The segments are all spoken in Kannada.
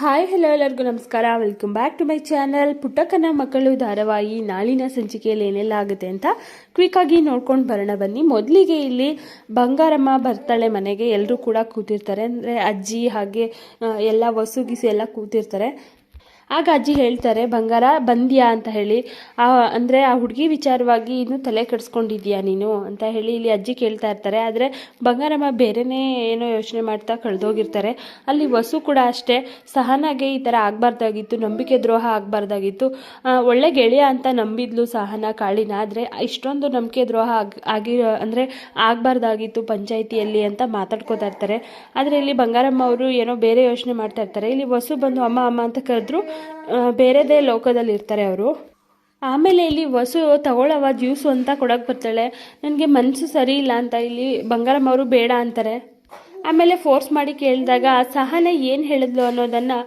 ಹಾಯ್ ಹಲೋ ಎಲ್ಲರಿಗೂ ನಮಸ್ಕಾರ. Welcome back to my channel ಪುಟ್ಟಕ್ಕನ ಮಕ್ಕಳು ಧಾರಾವಾಹಿ ನಾಳಿನ ಸಂಚಿಕೆಯಲ್ಲಿ ಏನೆಲ್ಲ ಆಗುತ್ತೆ ಅಂತ ಕ್ವಿಕ್ ಆಗಿ ನೋಡ್ಕೊಂಡು ಬರೋಣ. ಬನ್ನಿ. ಮೊದಲಿಗೆ ಇಲ್ಲಿ ಬಂಗಾರಮ್ಮ ಬರ್ತಾಳೆ ಮನೆಗೆ. ಎಲ್ಲರೂ ಕೂಡ ಕೂತಿರ್ತಾರೆ. ಅಂದರೆ ಅಜ್ಜಿ ಹಾಗೆ ಎಲ್ಲ ವಸುಗಿಸಿ ಎಲ್ಲ ಕೂತಿರ್ತಾರೆ. ಆಗ ಅಜ್ಜಿ ಹೇಳ್ತಾರೆ, ಬಂಗಾರ, ಬಂದ್ಯಾ ಅಂತ ಹೇಳಿ. ಆ, ಅಂದರೆ ಆ ಹುಡುಗಿ ವಿಚಾರವಾಗಿ ಇನ್ನು ತಲೆ ಕೆಡಿಸ್ಕೊಂಡಿದ್ಯಾ ನೀನು ಅಂತ ಹೇಳಿ ಇಲ್ಲಿ ಅಜ್ಜಿ ಕೇಳ್ತಾ ಇರ್ತಾರೆ. ಆದರೆ ಬಂಗಾರಮ್ಮ ಬೇರೆನೇ ಏನೋ ಯೋಚನೆ ಮಾಡ್ತಾ ಕಳೆದೋಗಿರ್ತಾರೆ. ಅಲ್ಲಿ ವಸು ಕೂಡ ಅಷ್ಟೇ. ಸಹನಾಗೆ ಈ ಥರ ಆಗಬಾರ್ದಾಗಿತ್ತು, ನಂಬಿಕೆ ದ್ರೋಹ ಆಗಬಾರ್ದಾಗಿತ್ತು. ಒಳ್ಳೆ ಗೆಳೆಯ ಅಂತ ನಂಬಿದ್ಲು ಸಹನ ಕಾಳಿನ. ಆದರೆ ಇಷ್ಟೊಂದು ನಂಬಿಕೆ ದ್ರೋಹ ಆಗಿ ಆಗಿರೋ ಅಂದರೆ ಆಗಬಾರ್ದಾಗಿತ್ತು ಪಂಚಾಯಿತಿಯಲ್ಲಿ ಅಂತ ಮಾತಾಡ್ಕೋತಾ ಇರ್ತಾರೆ. ಆದರೆ ಇಲ್ಲಿ ಬಂಗಾರಮ್ಮ ಅವರು ಏನೋ ಬೇರೆ ಯೋಚನೆ ಮಾಡ್ತಾ ಇರ್ತಾರೆ. ಇಲ್ಲಿ ವಸು ಬಂದು, ಅಮ್ಮ ಅಮ್ಮ ಅಂತ ಕರೆದ್ರು. ಬೇರೆದೇ ಲೋಕದಲ್ಲಿ ಇರ್ತಾರೆ ಅವರು. ಆಮೇಲೆ ಇಲ್ಲಿ ವಸು ತಗೊಳ್ಳವ ಜ್ಯೂಸು ಅಂತ ಕೊಡೋಕ್ಕೆ ಬರ್ತಾಳೆ. ನನಗೆ ಮನಸ್ಸು ಸರಿ ಇಲ್ಲ ಅಂತ ಇಲ್ಲಿ ಬಂಗಾರಮ್ಮ ಅವರು ಬೇಡ ಅಂತಾರೆ. ಆಮೇಲೆ ಫೋರ್ಸ್ ಮಾಡಿ ಕೇಳಿದಾಗ ಸಹನೆ ಏನು ಹೇಳಿದ್ಲು ಅನ್ನೋದನ್ನು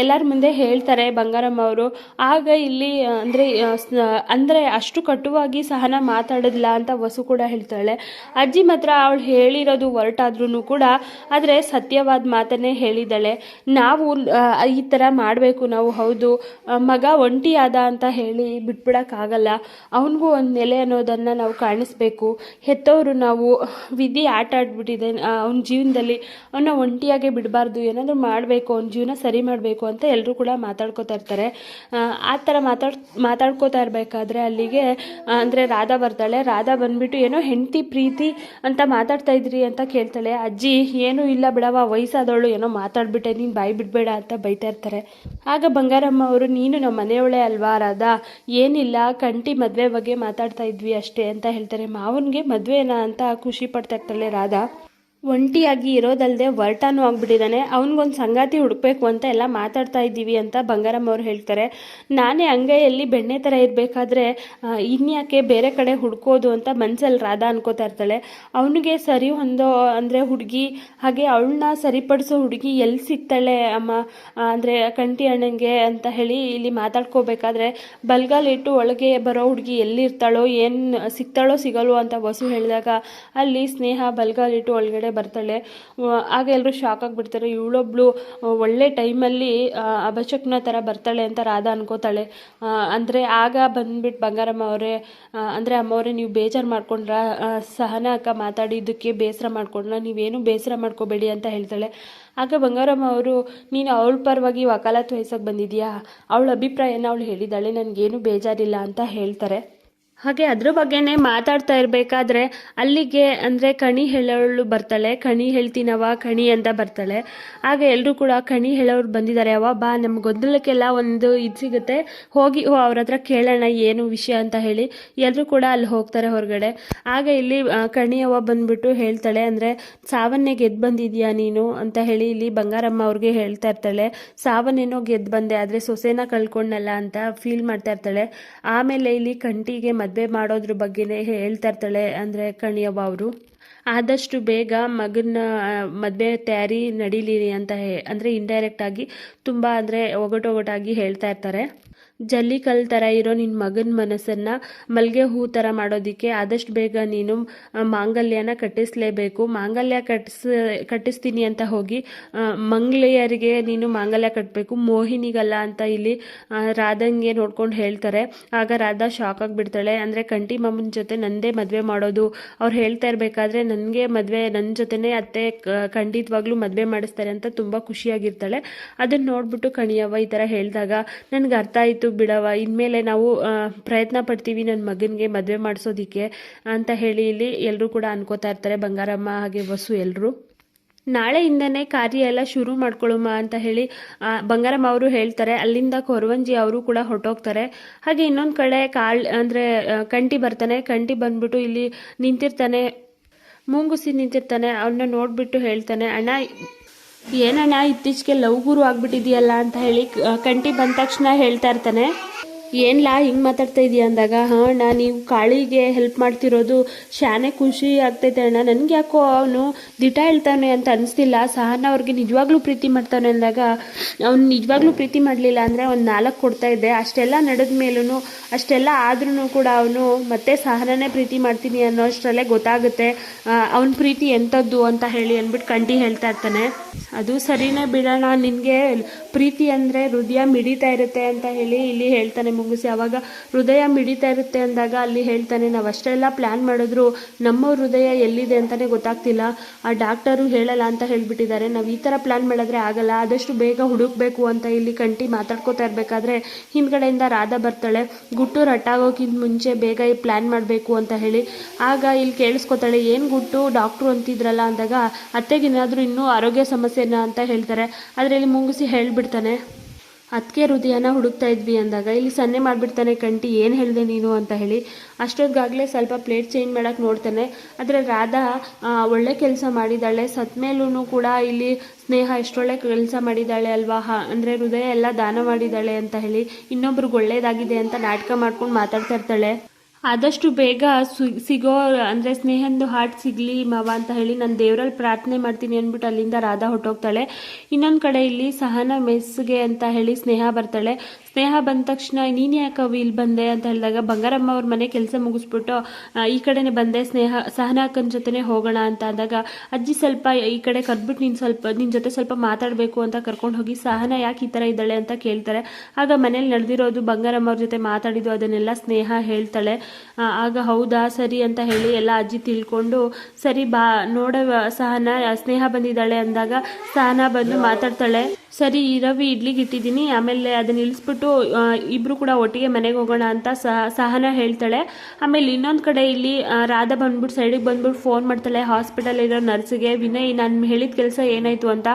ಎಲ್ಲರ ಮುಂದೆ ಹೇಳ್ತಾರೆ ಬಂಗಾರಮ್ಮ ಅವರು. ಆಗ ಇಲ್ಲಿ ಅಂದರೆ ಅಂದರೆ ಅಷ್ಟು ಕಟುವಾಗಿ ಸಹನ ಮಾತಾಡಿದ್ಲ ಅಂತ ವಸು ಕೂಡ ಹೇಳ್ತಾಳೆ. ಅಜ್ಜಿ ಮಾತ್ರ ಅವಳು ಹೇಳಿರೋದು ಹೊರಟಾದ್ರೂ ಕೂಡ ಆದರೆ ಸತ್ಯವಾದ ಮಾತನ್ನೇ ಹೇಳಿದ್ದಾಳೆ. ನಾವು ಈ ಥರ ಮಾಡಬೇಕು ನಾವು, ಹೌದು. ಮಗ ಒಂಟಿ ಆದ ಅಂತ ಹೇಳಿ ಬಿಟ್ಬಿಡೋಕ್ಕಾಗಲ್ಲ. ಅವನಿಗೂ ಒಂದು ನೆಲೆ ಅನ್ನೋದನ್ನು ನಾವು ಕಾಣಿಸ್ಬೇಕು. ಹೆತ್ತವರು ನಾವು, ವಿಧಿ ಆಟ ಆಡ್ಬಿಟ್ಟಿದೆ ಅವನ ಜೀವನದಲ್ಲಿ ಅವನ್ನ ಒಂಟಿಯಾಗೆ ಬಿಡಬಾರ್ದು ಏನಾದರೂ ಮಾಡಬೇಕು ಅವ್ನ ಜೀವನ ಸರಿ ಮಾಡಬೇಕು ಅಂತ ಎಲ್ಲರೂ ಕೂಡ ಮಾತಾಡ್ಕೋತಾ ಇರ್ತಾರೆ. ಆ, ಥರ ಮಾತಾಡ್ ಮಾತಾಡ್ಕೋತಾ ಇರಬೇಕಾದ್ರೆ ಅಲ್ಲಿಗೆ ಅಂದರೆ ರಾಧಾ ಬರ್ತಾಳೆ. ರಾಧಾ ಬಂದ್ಬಿಟ್ಟು ಏನೋ ಹೆಂಡತಿ ಪ್ರೀತಿ ಅಂತ ಮಾತಾಡ್ತಾ ಇದ್ರಿ ಅಂತ ಕೇಳ್ತಾಳೆ. ಅಜ್ಜಿ ಏನೂ ಇಲ್ಲ ಬಿಡವ ವಯಸ್ಸಾದವಳು ಏನೋ ಮಾತಾಡ್ಬಿಟ್ಟೆ ನೀನು ಬಾಯಿ ಬಿಡಬೇಡ ಅಂತ ಬೈತಾ ಇರ್ತಾರೆ. ಆಗ ಬಂಗಾರಮ್ಮ ಅವರು ನೀನು ನಮ್ಮ ಮನೆಯವಳೇ ಅಲ್ವಾ ರಾಧಾ? ಏನಿಲ್ಲ ಕಂಟಿ ಮದುವೆ ಬಗ್ಗೆ ಮಾತಾಡ್ತಾ ಇದ್ವಿ ಅಷ್ಟೇ ಅಂತ ಹೇಳ್ತಾರೆ. ಮಾವನಿಗೆ ಮದುವೆನಾ ಅಂತ ಖುಷಿ ಪಡ್ತಾ ಇರ್ತಾಳೆ ರಾಧಾ. ಒಂಟಿಯಾಗಿ ಇರೋದಲ್ಲದೆ ವರ್ಟಾನು ಆಗ್ಬಿಟ್ಟಿದ್ದಾನೆ ಅವ್ನಿಗೊಂದು ಸಂಗಾತಿ ಹುಡುಕ್ಬೇಕು ಅಂತ ಎಲ್ಲ ಮಾತಾಡ್ತಾ ಇದ್ದೀವಿ ಅಂತ ಬಂಗಾರಮ್ಮ ಅವ್ರು ಹೇಳ್ತಾರೆ. ನಾನೇ ಅಂಗೈಯಲ್ಲಿ ಬೆಣ್ಣೆ ಥರ ಇರಬೇಕಾದ್ರೆ ಇನ್ಯಾಕೆ ಬೇರೆ ಕಡೆ ಹುಡ್ಕೋದು ಅಂತ ಮನಸ್ಸಲ್ಲಿ ರಾಧಾ ಅನ್ಕೋತಾ ಇರ್ತಾಳೆ. ಅವನಿಗೆ ಸರಿ ಹೊಂದೋ, ಅಂದರೆ ಹುಡುಗಿ, ಹಾಗೆ ಅವಳನ್ನ ಸರಿಪಡಿಸೋ ಹುಡುಗಿ ಎಲ್ಲಿ ಸಿಗ್ತಾಳೆ ಅಮ್ಮ? ಅಂದರೆ ಕಂಟಿ ಅಣ್ಣಂಗೆ ಅಂತ ಹೇಳಿ ಇಲ್ಲಿ ಮಾತಾಡ್ಕೋಬೇಕಾದ್ರೆ ಬಲ್ಗಾಲಿಟ್ಟು ಒಳಗೆ ಬರೋ ಹುಡುಗಿ ಎಲ್ಲಿರ್ತಾಳೋ, ಏನು ಸಿಗ್ತಾಳೋ ಸಿಗಲ್ವೋ ಅಂತ ವಸು ಹೇಳಿದಾಗ, ಅಲ್ಲಿ ಸ್ನೇಹ ಬಲ್ಗಾಲಿಟ್ಟು ಒಳಗಡೆ ಬರ್ತಾಳೆ. ಆಗ ಎಲ್ಲರೂ ಶಾಕ್ ಆಗಿಬಿಡ್ತಾರೆ. ಇವಳೊಬ್ಳು ಒಳ್ಳೆ ಟೈಮಲ್ಲಿ ಅಭಚಕ್ನ ಥರ ಬರ್ತಾಳೆ ಅಂತ ರಾಧಾ ಅನ್ಕೋತಾಳೆ. ಅಂದರೆ ಆಗ ಬಂದ್ಬಿಟ್ಟು ಬಂಗಾರಮ್ಮ ಅವರೇ ಅಂದರೆ ಅಮ್ಮವರೇ ನೀವು ಬೇಜಾರು ಮಾಡ್ಕೊಂಡ್ರ ಸಹನ ಅಕ್ಕ ಮಾತಾಡಿದ್ದಕ್ಕೆ ಬೇಸರ ಮಾಡ್ಕೊಂಡ್ರ, ನೀವೇನು ಬೇಸರ ಮಾಡ್ಕೋಬೇಡಿ ಅಂತ ಹೇಳ್ತಾಳೆ. ಆಗ ಬಂಗಾರಮ್ಮ ಅವರು, ನೀನು ಅವಳ ಪರವಾಗಿ ವಕಾಲತ್ ವಹಿಸೋಕೆ ಬಂದಿದ್ಯಾ? ಅವಳ ಅಭಿಪ್ರಾಯನ ಅವಳು ಹೇಳಿದ್ದಾಳೆ. ನನಗೇನು ಬೇಜಾರಿಲ್ಲ ಅಂತ ಹೇಳ್ತಾರೆ. ಹಾಗೆ ಅದ್ರ ಬಗ್ಗೆನೇ ಮಾತಾಡ್ತಾ ಇರಬೇಕಾದ್ರೆ ಅಲ್ಲಿಗೆ ಅಂದರೆ ಕಣಿ ಹೇಳೋಳು ಬರ್ತಾಳೆ, ಕಣಿ ಹೇಳ್ತೀನವ ಕಣಿ ಅಂತ ಬರ್ತಾಳೆ. ಆಗ ಎಲ್ಲರೂ ಕೂಡ ಕಣಿ ಹೇಳೋರು ಬಂದಿದ್ದಾರೆ ಅವ ಬಾ ನಮ್ಮ ಗೊಂದಲಕ್ಕೆಲ್ಲ ಒಂದು ಇದು ಸಿಗುತ್ತೆ, ಹೋಗಿ ಅವ್ರ ಹತ್ರ ಕೇಳೋಣ ಏನು ವಿಷಯ ಅಂತ ಹೇಳಿ ಎಲ್ಲರೂ ಕೂಡ ಅಲ್ಲಿ ಹೋಗ್ತಾರೆ ಹೊರಗಡೆ. ಆಗ ಇಲ್ಲಿ ಕಣಿ ಅವ ಬಂದ್ಬಿಟ್ಟು ಹೇಳ್ತಾಳೆ ಅಂದರೆ, ಸಾವನ್ನೇ ಗೆದ್ದು ಬಂದಿದ್ಯಾ ನೀನು? ಅಂತ ಹೇಳಿ ಇಲ್ಲಿ ಬಂಗಾರಮ್ಮ ಅವ್ರಿಗೆ ಹೇಳ್ತಾ ಇರ್ತಾಳೆ. ಸಾವನ್ನೇನೋ ಗೆದ್ದು ಬಂದೆ, ಆದರೆ ಸೊಸೆನ ಕಳ್ಕೊಂಡಲ್ಲ ಅಂತ ಫೀಲ್ ಮಾಡ್ತಾ ಇರ್ತಾಳೆ. ಆಮೇಲೆ ಇಲ್ಲಿ ಕಂಟಿಗೆ ಮಾಡೋದ್ರ ಬಗ್ಗೆನೇ ಹೇಳ್ತಾ ಇರ್ತಾಳೆ ಅಂದರೆ ಕಣಿಯವ್ವ ಅವರು. ಆದಷ್ಟು ಬೇಗ ಮಗನ ಮದುವೆ ತಯಾರಿ ನಡೀಲಿ ಅಂತ ಹೇ, ಅಂದರೆ ಇಂಡೈರೆಕ್ಟ್ ಆಗಿ ತುಂಬ ಅಂದರೆ ಒಗಟೊಗಟಾಗಿ ಹೇಳ್ತಾ ಇರ್ತಾರೆ. ಜಲ್ಲಿ ಕಲ್ ಥರ ಇರೋ ನಿನ್ನ ಮಗನ ಮನಸ್ಸನ್ನು ಮಲ್ಲಿಗೆ ಹೂ ಥರ ಮಾಡೋದಕ್ಕೆ ಆದಷ್ಟು ಬೇಗ ನೀನು ಮಾಂಗಲ್ಯನ ಕಟ್ಟಿಸ್ಲೇಬೇಕು. ಮಾಂಗಲ್ಯ ಕಟ್ಟಿಸ್ ಕಟ್ಟಿಸ್ತೀನಿ ಅಂತ ಹೋಗಿ ಮಂಗಳೆಯರಿಗೆ ನೀನು ಮಾಂಗಲ್ಯ ಕಟ್ಟಬೇಕು ಮೋಹಿನಿಗಲ್ಲ ಅಂತ ಇಲ್ಲಿ ರಾಧಂಗೆ ನೋಡ್ಕೊಂಡು ಹೇಳ್ತಾರೆ. ಆಗ ರಾಧಾ ಶಾಕ್ ಆಗಿಬಿಡ್ತಾಳೆ. ಅಂದರೆ ಕಂಟಿ ಮಾಮನ ಜೊತೆ ನಂದೇ ಮದುವೆ ಮಾಡೋದು. ಅವ್ರು ಹೇಳ್ತಾ ಇರಬೇಕಾದ್ರೆ ನನಗೆ ಮದುವೆ ನನ್ನ ಜೊತೆನೇ ಅತ್ತೆ ಖಂಡಿತವಾಗ್ಲೂ ಮದುವೆ ಮಾಡಿಸ್ತಾರೆ ಅಂತ ತುಂಬ ಖುಷಿಯಾಗಿರ್ತಾಳೆ. ಅದನ್ನು ನೋಡ್ಬಿಟ್ಟು ಕಣಿಯವ್ವ ಈ ಥರ ಹೇಳಿದಾಗ, ನನಗೆ ಅರ್ಥ ಆಯಿತು ಬಿಡವ. ಇನ್ಮೇಲೆ ನಾವು ಪ್ರಯತ್ನ ಪಡ್ತೀವಿ ನನ್ನ ಮಗನಿಗೆ ಮದುವೆ ಮಾಡಿಸೋದಿಕ್ಕೆ ಅಂತ ಹೇಳಿ ಇಲ್ಲಿ ಎಲ್ಲರೂ ಕೂಡ ಅನ್ಕೋತಾ ಇರ್ತಾರೆ, ಬಂಗಾರಮ್ಮ ಹಾಗೆ ವಸು ಎಲ್ಲರೂ ನಾಳೆಯಿಂದನೇ ಕಾರ್ಯ ಎಲ್ಲ ಶುರು ಮಾಡ್ಕೊಳ್ಳೋಮ ಅಂತ ಹೇಳಿ ಬಂಗಾರಮ್ಮ ಅವರು ಹೇಳ್ತಾರೆ. ಅಲ್ಲಿಂದ ಕೊರವಂಜಿ ಅವರು ಕೂಡ ಹೊರಟೋಗ್ತಾರೆ. ಹಾಗೆ ಇನ್ನೊಂದು ಕಡೆ ಕಾಳ್, ಅಂದರೆ ಕಂಟಿ ಬರ್ತಾನೆ. ಕಂಟಿ ಬಂದ್ಬಿಟ್ಟು ಇಲ್ಲಿ ನಿಂತಿರ್ತಾನೆ. ಮೂಂಗುಸಿ ನಿಂತಿರ್ತಾನೆ. ಅವನ್ನ ನೋಡ್ಬಿಟ್ಟು ಹೇಳ್ತಾನೆ, ಅಣ್ಣ ಏನಣ್ಣ ಇತ್ತೀಚೆಗೆ ಲವ್ ಗುರು ಆಗ್ಬಿಟ್ಟಿದೆಯಲ್ಲ ಅಂತ ಹೇಳಿ ಕಂಟಿ ಬಂದ ತಕ್ಷಣ ಹೇಳ್ತಾ ಇರ್ತಾನೆ. ಏನ್ಲಾ ಹಿಂಗೆ ಮಾತಾಡ್ತಾ ಇದೀಯ ಅಂದಾಗ, ಹಾಂ ಅಣ್ಣ, ನೀವು ಕಾಳಿಗೆ ಹೆಲ್ಪ್ ಮಾಡ್ತಿರೋದು ಶಾನೆ ಖುಷಿ ಆಗ್ತೈತೆ ಅಣ್ಣ. ನನಗೆ ಯಾಕೋ ಅವನು ದಿಟ ಹೇಳ್ತಾನೆ ಅಂತ ಅನಿಸ್ತಿಲ್ಲ. ಸಹನ ಅವ್ರಿಗೆ ನಿಜವಾಗ್ಲೂ ಪ್ರೀತಿ ಮಾಡ್ತಾನೆ ಅಂದಾಗ, ಅವ್ನು ನಿಜವಾಗ್ಲೂ ಪ್ರೀತಿ ಮಾಡಲಿಲ್ಲ ಅಂದರೆ ಒಂದು ನಾಲ್ಕು ಕೊಡ್ತಾ ಇದ್ದೆ. ಅಷ್ಟೆಲ್ಲ ನಡೆದ ಮೇಲೂ ಅಷ್ಟೆಲ್ಲ ಆದ್ರೂ ಕೂಡ ಅವನು, ಮತ್ತೆ ಸಹನನೇ ಪ್ರೀತಿ ಮಾಡ್ತೀನಿ ಅನ್ನೋ ಅಷ್ಟರಲ್ಲೇ ಗೊತ್ತಾಗುತ್ತೆ. ಅವನ ಪ್ರೀತಿ ಎಂಥದ್ದು ಅಂತ ಹೇಳಿ ಅಂದ್ಬಿಟ್ಟು ಕಂಟಿ ಹೇಳ್ತಾ ಇರ್ತಾನೆ. ಅದು ಸರಿನೇ ಬಿಡೋಣ ನಿನಗೆ ಪ್ರೀತಿ ಅಂದರೆ ಹೃದಯ ಮಿಡಿತಾ ಇರುತ್ತೆ ಅಂತ ಹೇಳಿ ಇಲ್ಲಿ ಹೇಳ್ತಾನೆ ಮುಗಿಸಿ ಅವಾಗ ಹೃದಯ ಮಿಡಿತಾ ಇರುತ್ತೆ ಅಂದಾಗ ಅಲ್ಲಿ ಹೇಳ್ತಾನೆ, ನಾವು ಅಷ್ಟೆಲ್ಲ ಪ್ಲ್ಯಾನ್ ಮಾಡಿದ್ರು ನಮ್ಮ ಹೃದಯ ಎಲ್ಲಿದೆ ಅಂತಲೇ ಗೊತ್ತಾಗ್ತಿಲ್ಲ. ಆ ಡಾಕ್ಟರು ಹೇಳಲ್ಲ ಅಂತ ಹೇಳಿಬಿಟ್ಟಿದ್ದಾರೆ. ನಾವು ಈ ಥರ ಪ್ಲ್ಯಾನ್ ಮಾಡಿದ್ರೆ ಆಗಲ್ಲ. ಆದಷ್ಟು ಬೇಗ ಹುಡುಕ್ಬೇಕು ಅಂತ ಇಲ್ಲಿ ಕಂಟಿ ಮಾತಾಡ್ಕೋತಾ ಇರಬೇಕಾದ್ರೆ ಹಿಂದ್ಗಡೆಯಿಂದ ರಾಧಾ ಬರ್ತಾಳೆ. ಗುಟ್ಟು ರಟ್ಟಾಗೋಕ್ಕಿಂತ ಮುಂಚೆ ಬೇಗ ಈ ಪ್ಲ್ಯಾನ್ ಮಾಡಬೇಕು ಅಂತ ಹೇಳಿ. ಆಗ ಇಲ್ಲಿ ಕೇಳಿಸ್ಕೊತಾಳೆ, ಏನು ಗುಟ್ಟು? ಡಾಕ್ಟ್ರು ಅಂತಿದ್ರಲ್ಲ ಅಂದಾಗ ಅತ್ತೆಗೇನಾದರೂ ಇನ್ನೂ ಆರೋಗ್ಯ ಸಮಸ್ಯೆನ? ಅಂತ ಹೇಳ್ತಾರೆ. ಅದರಲ್ಲಿ ಮುಂಗಿಸಿ ಹೇಳ್ಬಿಡ್ತಾನೆ. ಅದಕ್ಕೆ ಹೃದಯನ ಹುಡುಕ್ತಾ ಇದ್ವಿ ಅಂದಾಗ, ಇಲ್ಲಿ ಸನ್ನೆ ಮಾಡಿಬಿಡ್ತಾನೆ ಕಂಟಿ ಏನು ಹೇಳಿದೆ ನೀನು ಅಂತ ಹೇಳಿ ಅಷ್ಟೊತ್ತಿಗಾಗಲೇ ಸ್ವಲ್ಪ ಪ್ಲೇಟ್ ಚೇಂಜ್ ಮಾಡೋಕ್ಕೆ ನೋಡ್ತಾನೆ. ಆದರೆ ರಾಧಾ ಒಳ್ಳೆ ಕೆಲಸ ಮಾಡಿದ್ದಾಳೆ ಸತ್ ಮೇಲೂ ಕೂಡ ಇಲ್ಲಿ ಸ್ನೇಹ ಎಷ್ಟೊಳ್ಳೆ ಕೆಲಸ ಮಾಡಿದ್ದಾಳೆ ಅಲ್ವಾ? ಹಾ, ಅಂದರೆ ಹೃದಯ ಎಲ್ಲ ದಾನ ಮಾಡಿದ್ದಾಳೆ ಅಂತ ಹೇಳಿ ಇನ್ನೊಬ್ರಿಗೆ ಒಳ್ಳೇದಾಗಿದೆ ಅಂತ ನಾಟಕ ಮಾಡ್ಕೊಂಡು ಮಾತಾಡ್ತಾ ಇರ್ತಾಳೆ. ಆದಷ್ಟು ಬೇಗ ಸಿಗೋ, ಅಂದರೆ ಸ್ನೇಹಂದು ಹಾರ್ಟ್ ಸಿಗಲಿ ಮಾವ ಅಂತ ಹೇಳಿ ನಾನು ದೇವರಲ್ಲಿ ಪ್ರಾರ್ಥನೆ ಮಾಡ್ತೀನಿ ಅಂದ್ಬಿಟ್ಟು ಅಲ್ಲಿಂದ ರಾಧಾ ಹೊಟ್ಟೋಗ್ತಾಳೆ ಇನ್ನೊಂದು ಕಡೆ ಇಲ್ಲಿ ಸಹನ ಮೆಸ್ಗೆ ಅಂತ ಹೇಳಿ ಸ್ನೇಹ ಬರ್ತಾಳೆ. ಸ್ನೇಹ ಬಂದ ತಕ್ಷಣ, ನೀನು ಯಾಕೆ ಅವು ಇಲ್ಲಿ ಬಂದೆ ಅಂತ ಹೇಳಿದಾಗ ಬಂಗಾರಮ್ಮ ಅವ್ರ ಮನೆ ಕೆಲಸ ಮುಗಿಸ್ಬಿಟ್ಟು ಈ ಕಡೆನೇ ಬಂದೆ, ಸ್ನೇಹ, ಸಹನ ಅಕ್ಕನ ಜೊತೆನೇ ಹೋಗೋಣ ಅಂತ ಅಂದಾಗ, ಅಜ್ಜಿ ಸ್ವಲ್ಪ ಈ ಕಡೆ ಕರ್ಬಿಟ್ಟು ನೀನು ಸ್ವಲ್ಪ ನಿನ್ನ ಜೊತೆ ಸ್ವಲ್ಪ ಮಾತಾಡಬೇಕು ಅಂತ ಕರ್ಕೊಂಡು ಹೋಗಿ ಸಹನ ಯಾಕೆ ಈ ಥರ ಇದ್ದಾಳೆ ಅಂತ ಕೇಳ್ತಾರೆ. ಆಗ ಮನೇಲಿ ನಡೆದಿರೋದು ಬಂಗಾರಮ್ಮ ಅವ್ರ ಜೊತೆ ಮಾತಾಡಿದ್ದು ಅದನ್ನೆಲ್ಲ ಸ್ನೇಹ ಹೇಳ್ತಾಳೆ. ಆಗ ಹೌದಾ ಸರಿ ಅಂತ ಹೇಳಿ ಎಲ್ಲ ಅಜ್ಜಿ ತಿಳ್ಕೊಂಡು, ಸರಿ ಬಾ, ನೋಡ ಸಹನ ಸ್ನೇಹ ಬಂದಿದ್ದಾಳೆ ಅಂದಾಗ ಸಹನ ಬಂದು ಮಾತಾಡ್ತಾಳೆ. ಸರಿ, ಈ ರವಿ ಇಡ್ಲಿಗೆ ಇಟ್ಟಿದ್ದೀನಿ, ಆಮೇಲೆ ಅದನ್ನ ಇಳಿಸ್ಬಿಟ್ಟು ಇಬ್ರು ಕೂಡ ಒಟ್ಟಿಗೆ ಮನೆಗೆ ಹೋಗೋಣ ಅಂತ ಸಹ, ಸಹನ ಹೇಳ್ತಾಳೆ. ಆಮೇಲೆ ಇನ್ನೊಂದು ಕಡೆ ಇಲ್ಲಿ ರಾಧಾ ಬಂದ್ಬಿಟ್ಟು ಸೈಡಿಗೆ ಬಂದ್ಬಿಟ್ಟು ಫೋನ್ ಮಾಡ್ತಾಳೆ, ಹಾಸ್ಪಿಟಲ್ ಇರೋ ನರ್ಸ್ಗೆ, ವಿನಯ್, ನಾನು ಹೇಳಿದ ಕೆಲಸ ಏನಾಯ್ತು ಅಂತ.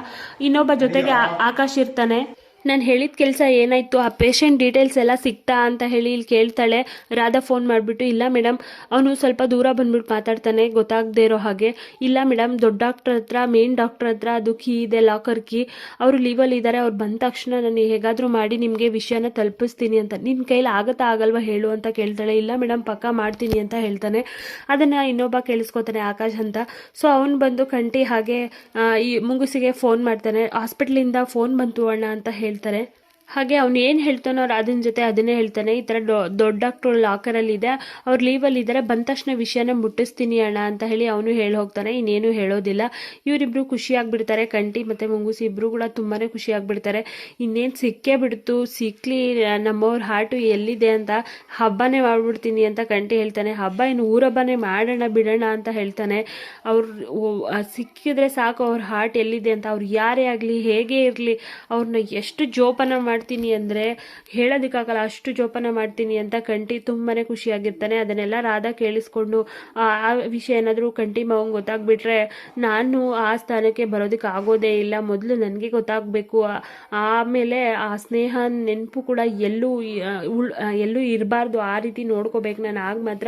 ಇನ್ನೊಬ್ಬ ಜೊತೆಗೆ ಆಕಾಶ್ ಇರ್ತಾನೆ. ನಾನು ಹೇಳಿದ ಕೆಲಸ ಏನಾಯಿತು, ಆ ಪೇಷಂಟ್ ಡೀಟೇಲ್ಸ್ ಎಲ್ಲ ಸಿಗ್ತಾ ಅಂತ ಹೇಳಿ ಇಲ್ಲಿ ಕೇಳ್ತಾಳೆ. ರಾಧಾ ಫೋನ್ ಮಾಡಿಬಿಟ್ಟು, ಇಲ್ಲ ಮೇಡಮ್ ಅವನು ಸ್ವಲ್ಪ ದೂರ ಬಂದ್ಬಿಟ್ಟು ಮಾತಾಡ್ತಾನೆ, ಗೊತ್ತಾಗದೇ ಇರೋ ಹಾಗೆ. ಇಲ್ಲ ಮೇಡಮ್ ದೊಡ್ಡ ಡಾಕ್ಟ್ರ್ ಹತ್ರ ಮೇನ್ ಡಾಕ್ಟ್ರ್ ಹತ್ರ ಅದು ಕೀ ಇದೆ ಲಾಕರ್ ಕೀ ಅವರು ಲೀವಲ್ಲಿ ಇದ್ದಾರೆ ಅವ್ರು ಬಂದ ತಕ್ಷಣ ನಾನು ಹೇಗಾದರೂ ಮಾಡಿ ನಿಮಗೆ ವಿಷಯನ ತಲುಪಿಸ್ತೀನಿ ಅಂತ. ನಿನ್ನ ಕೈಲಿ ಆಗತ್ತಾ ಆಗಲ್ವಾ ಹೇಳು ಅಂತ ಕೇಳ್ತಾಳೆ. ಇಲ್ಲ ಮೇಡಮ್ ಪಕ್ಕ ಮಾಡ್ತೀನಿ ಅಂತ ಹೇಳ್ತಾನೆ. ಅದನ್ನು ಇನ್ನೊಬ್ಬ ಕೇಳಿಸ್ಕೊತಾನೆ, ಆಕಾಶ್ ಅಂತ. ಸೊ ಅವನು ಬಂದು ಕಂಟಿ ಹಾಗೆ ಈ ಮುಂಗುಸಿಗೆ ಫೋನ್ ಮಾಡ್ತಾನೆ. ಹಾಸ್ಪಿಟ್ಲಿಂದ ಫೋನ್ ಬಂತು ಅಣ್ಣ ಅಂತ ಹೇಳ್ತಾರೆ. ಹಾಗೆ ಅವ್ನು ಏನು ಹೇಳ್ತಾನೋ ಅದನ್ನ ಜೊತೆ ಅದನ್ನೇ ಹೇಳ್ತಾನೆ. ಈ ಥರ ದೊಡ್ಡ ಡಾಕ್ಟ್ರು ಲಾಕರಲ್ಲಿ ಇದೆ ಅವ್ರು ಲೀವಲ್ಲಿ ಇದ್ದಾರೆ ಬಂದ ತಕ್ಷಣ ವಿಷಯನ ಮುಟ್ಟಿಸ್ತೀನಿ ಅಣ್ಣ ಅಂತ ಹೇಳಿ ಅವನು ಹೇಳಿ ಹೋಗ್ತಾನೆ. ಇನ್ನೇನು ಹೇಳೋದಿಲ್ಲ. ಇವರಿಬ್ರು ಖುಷಿಯಾಗ್ಬಿಡ್ತಾರೆ ಕಂಟಿ ಮತ್ತು ಮುಂಗುಸಿ. ಇಬ್ಬರು ಕೂಡ ತುಂಬಾ ಖುಷಿಯಾಗ್ಬಿಡ್ತಾರೆ ಇನ್ನೇನು ಸಿಕ್ಕೇ ಬಿಡ್ತು. ಸಿಕ್ಲಿ, ನಮ್ಮವ್ರ ಹಾರ್ಟು ಎಲ್ಲಿದೆ ಅಂತ ಹಬ್ಬನೇ ಮಾಡ್ಬಿಡ್ತೀನಿ ಅಂತ ಕಂಟಿ ಹೇಳ್ತಾನೆ. ಹಬ್ಬ ಏನು ಊರಬ್ಬನೇ ಮಾಡೋಣ, ಬಿಡೋಣ ಅಂತ ಹೇಳ್ತಾನೆ. ಅವ್ರು ಸಿಕ್ಕಿದ್ರೆ ಸಾಕು. ಅವ್ರ ಹಾರ್ಟ್ ಎಲ್ಲಿದೆ ಅಂತ. ಅವ್ರು ಯಾರೇ ಆಗಲಿ, ಹೇಗೆ ಇರಲಿ ಅವ್ರನ್ನ ಎಷ್ಟು ಜೋಪಾನ ಮಾಡ್ತೀನಿ ಅಂದರೆ ಹೇಳೋದಕ್ಕಾಗಲ್ಲ, ಅಷ್ಟು ಜೋಪಾನ ಮಾಡ್ತೀನಿ ಅಂತ ಕಂಠಿ ತುಂಬಾ ಖುಷಿಯಾಗಿರ್ತಾನೆ. ಅದನ್ನೆಲ್ಲ ರಾಧಾ ಕೇಳಿಸ್ಕೊಂಡು, ಆ ವಿಷಯ ಏನಾದರೂ ಕಂಠಿ ಮಾವಂಗೆ ಗೊತ್ತಾಗ್ಬಿಟ್ರೆ ನಾನು ಆ ಸ್ಥಾನಕ್ಕೆ ಬರೋದಕ್ಕೆ ಆಗೋದೇ ಇಲ್ಲ. ಮೊದಲು ನನಗೆ ಗೊತ್ತಾಗಬೇಕು. ಆಮೇಲೆ ಆ ಸ್ನೇಹ, ನೆನಪು ಕೂಡ ಎಲ್ಲೂ ಎಲ್ಲೂ ಇರಬಾರ್ದು. ಆ ರೀತಿ ನೋಡ್ಕೋಬೇಕು ನಾನು. ಆಗ ಮಾತ್ರ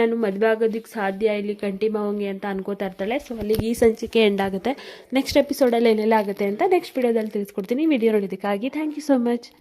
ನಾನು ಮದುವೆ ಆಗೋದಕ್ಕೆ ಸಾಧ್ಯ ಇಲ್ಲಿ ಕಂಠಿ ಮಾವಂಗೆ ಅಂತ ಅನ್ಕೋತಾ ಇರ್ತಾಳೆ. ಸೊ ಅಲ್ಲಿಗೆ ಈ ಸಂಚಿಕೆ ಎಂಡ್ ಆಗುತ್ತೆ. ನೆಕ್ಸ್ಟ್ ಎಪಿಸೋಡಲ್ಲಿ ಏನೆಲ್ಲ ಆಗುತ್ತೆ ಅಂತ ನೆಕ್ಸ್ಟ್ ವಿಡಿಯೋದಲ್ಲಿ ತಿಳಿಸ್ಕೊಡ್ತೀನಿ. Video ನೋಡೋದಕ್ಕಾಗಿ thank you so much much.